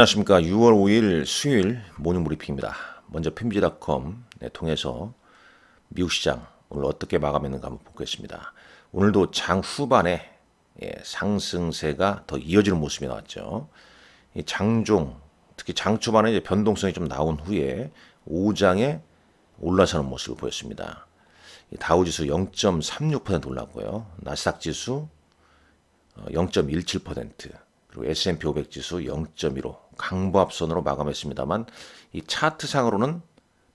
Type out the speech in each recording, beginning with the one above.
안녕하십니까. 6월 5일 수요일 모닝 브리핑입니다. 먼저 핀비지닷컴 네, 통해서 미국 시장 오늘 어떻게 마감했는가 한번 보겠습니다. 오늘도 장 후반에 예, 상승세가 더 이어지는 모습이 나왔죠. 이 장종 특히 장 초반에 변동성이 좀 나온 후에 오장에 올라서는 모습을 보였습니다. 이 다우지수 0.36% 올랐고요. 나스닥 지수 어, 0.17% 그리고 S&P 500 지수 0.15 강보합선으로 마감했습니다만 이 차트상으로는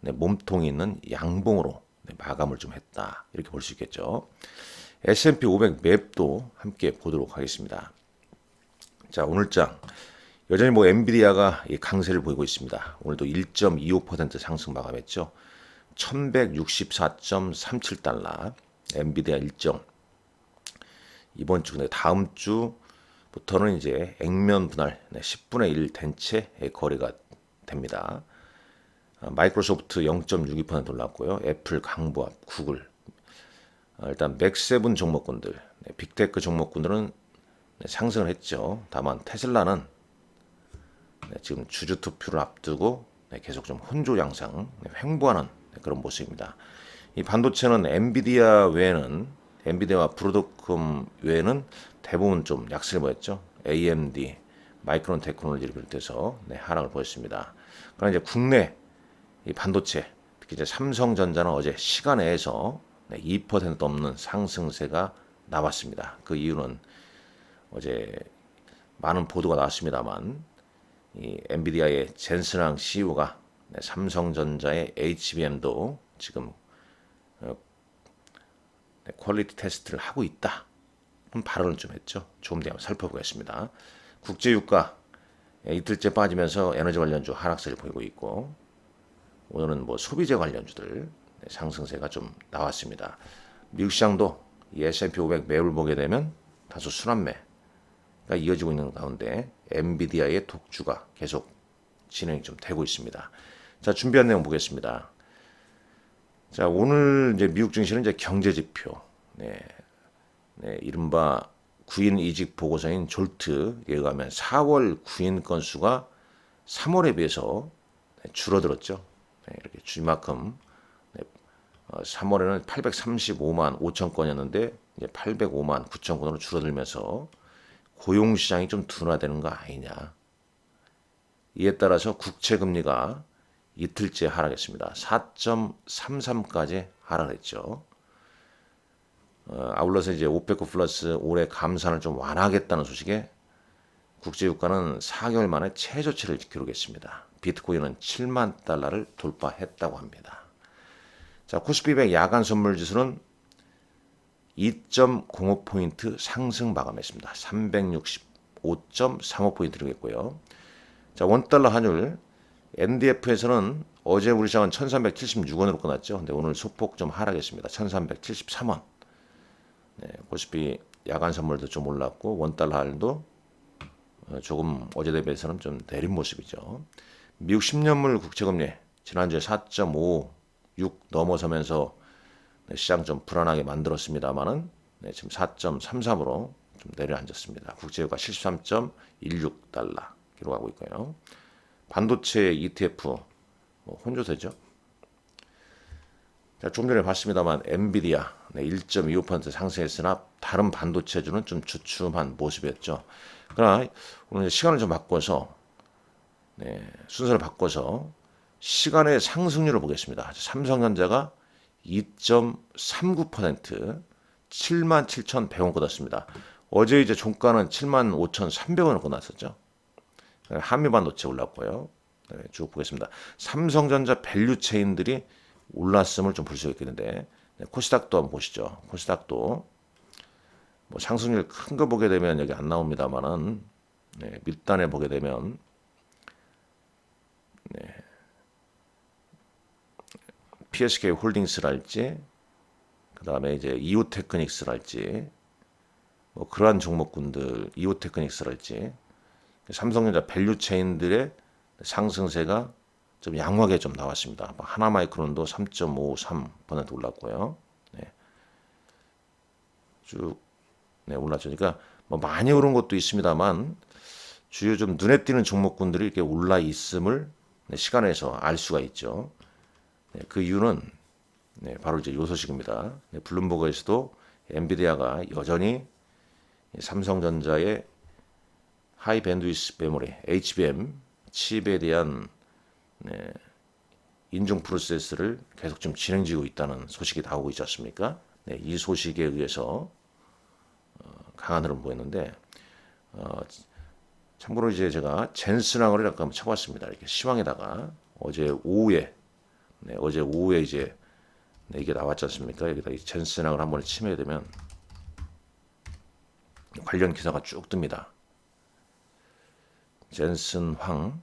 네, 몸통이 있는 양봉으로 네, 마감을 좀 했다 이렇게 볼 수 있겠죠. S&P 500 맵도 함께 보도록 하겠습니다. 자 오늘장 여전히 뭐 엔비디아가 이 강세를 보이고 있습니다. 오늘도 1.25% 상승 마감했죠. 1164.37달러 엔비디아 일정 이번 주 근데 다음 주 부터는 이제 액면 분할 10분의 1 된 채 거래가 됩니다. 아, 마이크로소프트 0.62% 올랐고요. 애플 강보합, 구글 아, 일단 맥세븐 종목군들, 네, 빅테크 종목군들은 네, 상승을 했죠. 다만 테슬라는 네, 지금 주주 투표를 앞두고 네, 계속 좀 혼조 양상 네, 횡보하는 네, 그런 모습입니다. 이 반도체는 엔비디아 외에는 엔비디아와 브로드컴 외에는 대부분 좀 약세를 보였죠. AMD, 마이크론 테크놀로지를 비롯해서 네, 하락을 보였습니다. 그러나 이제 국내 이 반도체 특히 이제 삼성전자는 어제 시간 내에서 네, 2% 넘는 상승세가 나왔습니다. 그 이유는 어제 많은 보도가 나왔습니다만 이 엔비디아의 젠스랑 CEO가 네, 삼성전자의 HBM도 지금 퀄리티 테스트를 하고 있다. 발언을 좀 했죠. 조금 더 한번 살펴보겠습니다. 국제유가 예, 이틀째 빠지면서 에너지 관련주 하락세를 보이고 있고 오늘은 뭐 소비재 관련주들 네, 상승세가 좀 나왔습니다. 미국 시장도 이 S&P 500 매물 보게 되면 다소 순환매가 이어지고 있는 가운데 엔비디아의 독주가 계속 진행이 좀 되고 있습니다. 자 준비한 내용 보겠습니다. 자 오늘 이제 미국 증시는 이제 경제 지표, 네, 네 이른바 구인 이직 보고서인 졸트에 의하면 4월 구인 건수가 3월에 비해서 네, 줄어들었죠. 네, 이렇게 줄만큼 네, 어, 3월에는 835만 5천 건이었는데 이제 805만 9천 건으로 줄어들면서 고용 시장이 좀 둔화되는 거 아니냐. 이에 따라서 국채 금리가 이틀째 하락했습니다. 4.33까지 하락했죠. 어, 아울러서 이제 오페크 플러스 올해 감산을 좀 완화하겠다는 소식에 국제유가는 4개월 만에 최저치를 기록했습니다. 비트코인은 7만 달러를 돌파했다고 합니다. 자, 코스피백 야간 선물 지수는 2.05포인트 상승 마감했습니다. 365.35포인트를 했고요. 자, 원달러 환율 NDF에서는 어제 우리 시장은 1376원으로 끝났죠. 근데 오늘 소폭 좀 하락했습니다. 1373원. 네, 코스피 야간 선물도 좀 올랐고 원달러 환율도 어, 조금 어제 대비해서는 좀 내린 모습이죠. 미국 10년물 국채금리 지난주에 4.56 넘어서면서 네, 시장 좀 불안하게 만들었습니다만은 네, 지금 4.33으로 좀 내려앉았습니다. 국제유가 73.16달러 기록하고 있고요. 반도체 ETF 뭐 혼조세죠. 자, 좀 전에 봤습니다만 엔비디아 네, 1.25% 상승했으나 다른 반도체주는 좀 주춤한 모습이었죠. 그러나 오늘 시간을 좀 바꿔서 네, 순서를 바꿔서 시간의 상승률을 보겠습니다. 삼성전자가 2.39% 77,100원 끊었습니다. 어제 이제 종가는 75,300원을 끊었었죠. 한미 반도체 올랐고요. 네, 쭉 보겠습니다. 삼성전자 밸류 체인들이 올랐음을 좀 볼 수 있겠는데 네, 코스닥도 한번 보시죠. 코스닥도 뭐 상승률 큰 거 보게 되면 여기 안 나옵니다만은 네, 밑단에 보게 되면 네, PSK 홀딩스랄지 그 다음에 이제 이오 테크닉스랄지 뭐 그러한 종목군들 이오 테크닉스랄지 삼성전자 밸류 체인들의 상승세가 좀 양호하게 좀 나왔습니다. 뭐 하나마이크론도 3.53% 올랐고요. 네. 쭉 네, 올랐죠. 그러니까 뭐 많이 오른 것도 있습니다만 주요 좀 눈에 띄는 종목군들이 이렇게 올라 있음을 네, 시간에서 알 수가 있죠. 네, 그 이유는 네, 바로 이제 요 소식입니다. 네, 블룸버그에서도 엔비디아가 여전히 삼성전자의 하이 밴드위스 메모리 HBM 칩에 대한 네, 인증 프로세스를 계속 좀 진행 중이고 있다는 소식이 나오고 있지 않습니까? 네, 이 소식에 의해서 어, 강한 흐름 보였는데 어, 참고로 이제 제가 젠스랑을 약간 쳐봤습니다. 이렇게 시황에다가 어제 오후에 네, 어제 오후에 이제 네, 이게 나왔지 않습니까? 여기다 이 젠스랑을 한번 치게 되면 관련 기사가 쭉 뜹니다. 젠슨 황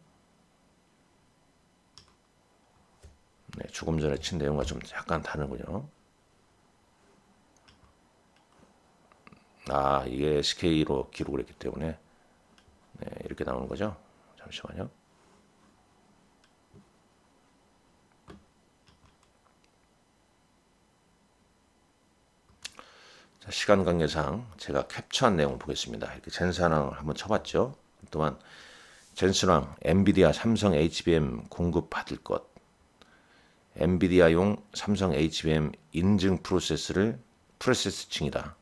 네, 조금 전에 친 내용과 좀 약간 다르군요. 아, 이게 SK로 기록을 했기 때문에 네, 이렇게 나오는 거죠. 잠시만요. 자, 시간 관계상 제가 캡처한 내용 보겠습니다. 이렇게 젠스랑 한번 쳐봤죠. 또한 젠스랑 엔비디아 삼성 HBM 공급 받을 것 엔비디아용 삼성 HBM 인증 프로세스를 프로세스층이다.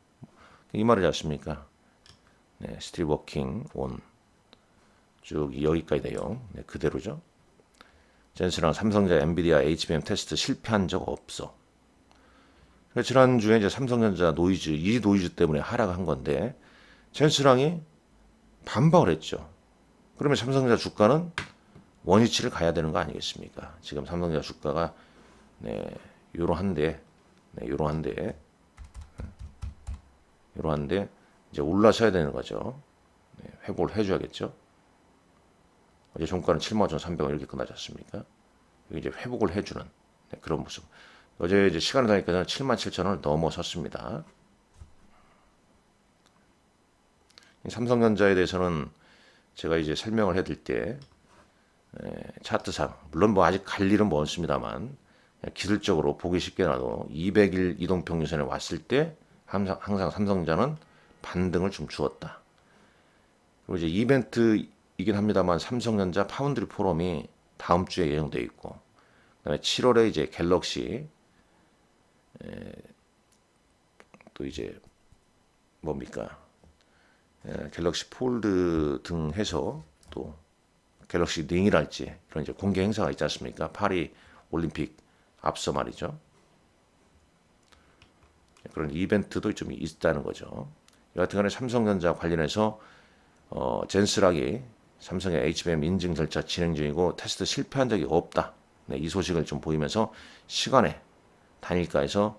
이 말을 아십니까? 네, 온. 쭉 여기까지 내용 네, 그대로죠. 젠스랑 삼성자 엔비디아 HBM 테스트 실패한 적 없어. 그러니까 지난주에 이제 삼성전자 노이즈, 이 노이즈 때문에 하락한 건데, 젠스랑이 반박을 했죠. 그러면 삼성전자 주가는 원위치를 가야 되는 거 아니겠습니까? 지금 삼성전자 주가가, 네, 요러한데, 네, 요러한데, 요러한데, 이제 올라서야 되는 거죠. 네, 회복을 해줘야겠죠. 어제 종가는 75,300원 이렇게 끝나지 않습니까? 이제 회복을 해주는 네, 그런 모습. 어제 이제 시간을 다니까 77,000원을 넘어섰습니다. 삼성전자에 대해서는 제가 이제 설명을 해드릴 때 에, 차트상 물론 뭐 아직 갈 일은 먼습니다만 기술적으로 보기 쉽게라도 200일 이동평균선에 왔을 때 항상, 항상 삼성전자는 반등을 좀 주었다. 그리고 이제 이벤트이긴 합니다만 삼성전자 파운드리 포럼이 다음 주에 예정돼 있고 그다음에 7월에 이제 갤럭시 에, 또 이제 뭡니까 에, 갤럭시 폴드 등 해서 또 갤럭시 링이랄지 그런 이제 공개 행사가 있지 않습니까? 파리 올림픽 앞서 말이죠. 그런 이벤트도 좀 있다는 거죠. 여하튼간에 삼성전자 관련해서 어, 젠스락이 삼성의 HBM 인증 절차 진행 중이고 테스트 실패한 적이 없다. 네, 이 소식을 좀 보이면서 시간에 단일가에서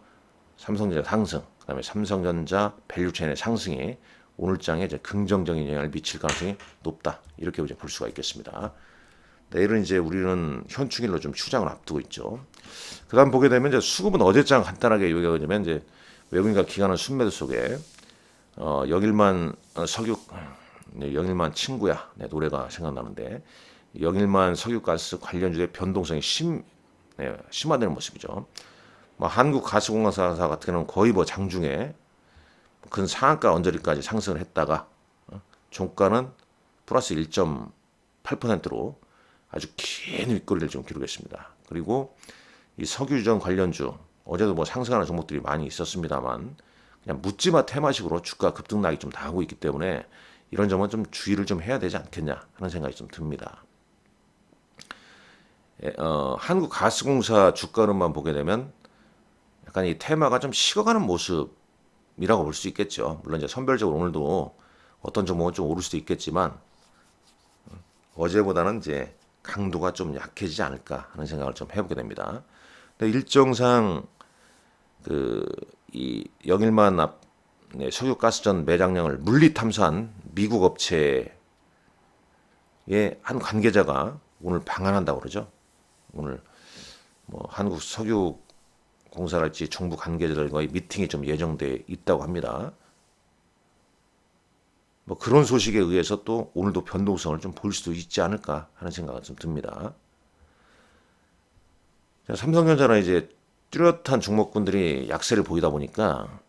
삼성전자 상승, 그다음에 삼성전자 밸류체인의 상승이 오늘장에 이제 긍정적인 영향을 미칠 가능성이 높다. 이렇게 이제 볼 수가 있겠습니다. 내일은 이제 우리는 현충일로 좀 휴장을 앞두고 있죠. 그다음 보게 되면 이제 수급은 어제장 간단하게 요약하자면 이제 외국인과 기관은 순매도 속에 어, 영일만 어, 석유 네, 영일만 친구야 네, 노래가 생각나는데 영일만 석유가스 관련주의 변동성이 심 네, 심화되는 모습이죠. 뭐 한국 가스공사사 같은 경우는 거의 뭐 장중에 근 상한가 언저리까지 상승을 했다가 어, 종가는 플러스 1.8%로 아주 긴 윗거리를 좀 기록했습니다. 그리고 이 석유전 관련주 어제도 뭐 상승하는 종목들이 많이 있었습니다만 그냥 묻지마 테마식으로 주가 급등락이 좀 나오고 있기 때문에 이런 점은 좀 주의를 좀 해야 되지 않겠냐 하는 생각이 좀 듭니다. 예, 어, 한국가스공사 주가로만 보게 되면 약간 이 테마가 좀 식어가는 모습 이라고 볼 수 있겠죠. 물론 이제 선별적으로 오늘도 어떤 종목은 좀 오를 수도 있겠지만 음, 어제보다는 이제 강도가 좀 약해지지 않을까 하는 생각을 좀 해보게 됩니다. 근데 일정상 그 이 영일만 앞 네, 석유가스전 매장량을 물리 탐사한 미국 업체의 한 관계자가 오늘 방한한다고 그러죠. 오늘 뭐 한국 석유 공사랄지 정부 관계자들과의 미팅이 좀 예정돼 있다고 합니다. 뭐 그런 소식에 의해서 또 오늘도 변동성을 좀 볼 수도 있지 않을까 하는 생각이 좀 듭니다. 자, 삼성전자는 이제 뚜렷한 종목군들이 약세를 보이다 보니까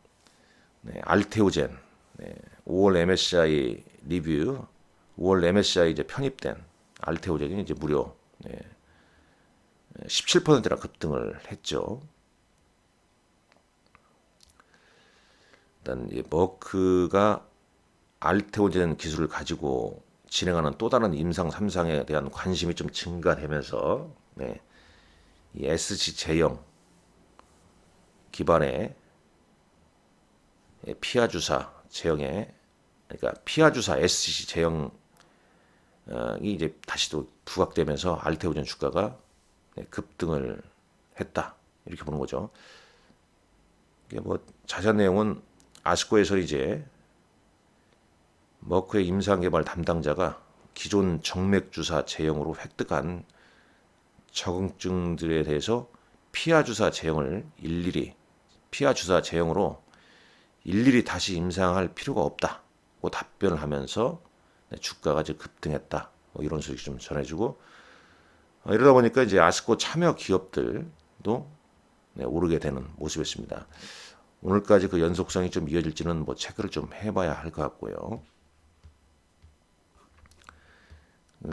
네, 알테오젠 네, 5월 MSCI 리뷰 5월 MSCI 이제 편입된 알테오젠이 이제 무려 네, 17%나 급등을 했죠. 일단 이 머크가 알테오젠 기술을 가지고 진행하는 또 다른 임상 3상에 대한 관심이 좀 증가되면서 네, 이 SC 제형 기반의 피하 주사 제형의 그러니까 피하 주사 SC 제형이 이제 다시 또 부각되면서 알테오젠 주가가 네, 급등을 했다 이렇게 보는 거죠. 이게 뭐 자세한 내용은 아스코에서 이제 머크의 임상개발 담당자가 기존 정맥 주사 제형으로 획득한 적응증들에 대해서 피하 주사 제형을 일일이 피하 주사 제형으로 일일이 다시 임상할 필요가 없다고 답변을 하면서 네, 주가가 이제 급등했다. 뭐 이런 소식 좀 전해주고 어, 이러다 보니까 이제 아스코 참여 기업들도 네, 오르게 되는 모습이었습니다. 오늘까지 그 연속성이 좀 이어질지는 뭐 체크를 좀 해봐야 할 것 같고요.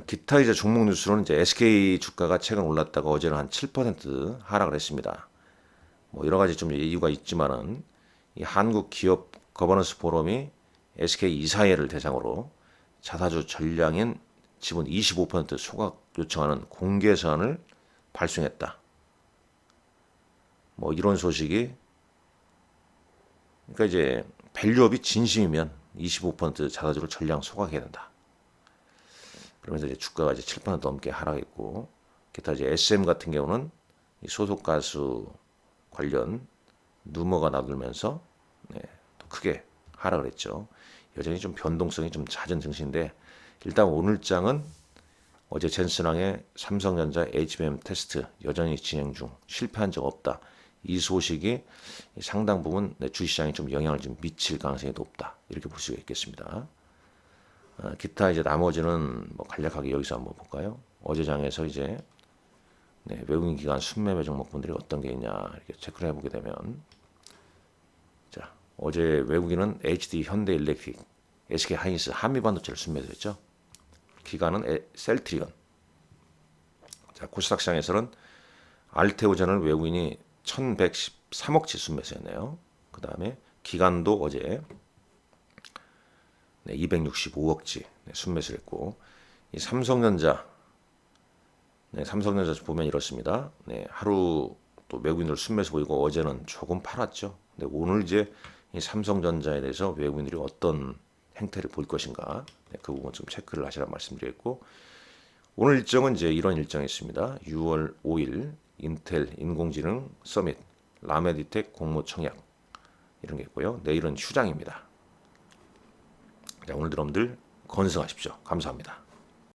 기타 이제 종목 뉴스로는 이제 SK 주가가 최근 올랐다가 어제는 한 7% 하락을 했습니다. 뭐 여러 가지 좀 이유가 있지만은 이 한국 기업 거버넌스 포럼이 SK 이사회를 대상으로 자사주 전량인 지분 25% 소각 요청하는 공개 서한을 발송했다. 뭐 이런 소식이 그러니까 이제 밸류업이 진심이면 25% 자사주를 전량 소각해야 된다. 그러면서 이제 주가가 이제 7% 넘게 하락했고 기타 이제 SM 같은 경우는 소속 가수 관련 누머가 나돌면서 네, 또 크게 하락을 했죠. 여전히 좀 변동성이 좀 잦은 증시인데 일단 오늘 장은 어제 젠슨항의 삼성전자 HBM 테스트 여전히 진행 중 실패한 적 없다. 이 소식이 상당 부분 주시장에 좀 영향을 좀 미칠 가능성이 높다. 이렇게 볼 수가 있겠습니다. 어, 기타 이제 나머지는 뭐 간략하게 여기서 한번 볼까요? 어제 장에서 이제 네, 외국인 기관 순매매 종목분들이 어떤 게 있냐 이렇게 체크를 해보게 되면 자 어제 외국인은 HD 현대일렉트릭, SK 하이닉스, 한미반도체를 순매도했죠. 기관은 에, 셀트리온. 자 코스닥 시장에서는 알테오젠을 외국인이 1,113억치 순매수했네요. 그 다음에 기관도 어제 네, 265억치 네, 순매수를 했고 이 삼성전자 네, 삼성전자 보면 이렇습니다. 네, 하루 또 외국인들 순매수 보이고 어제는 조금 팔았죠. 근데 오늘 이제 이 삼성전자에 대해서 외국인들이 어떤 행태를 볼 것인가 네, 그 부분 좀 체크를 하시라 말씀드렸고 오늘 일정은 이제 이런 일정이 있습니다. 6월 5일 인텔 인공지능 서밋 라메디텍 공모 청약 이런 게 있고요. 내일은 휴장입니다. 자, 오늘도 여러분들 건승하십시오. 감사합니다.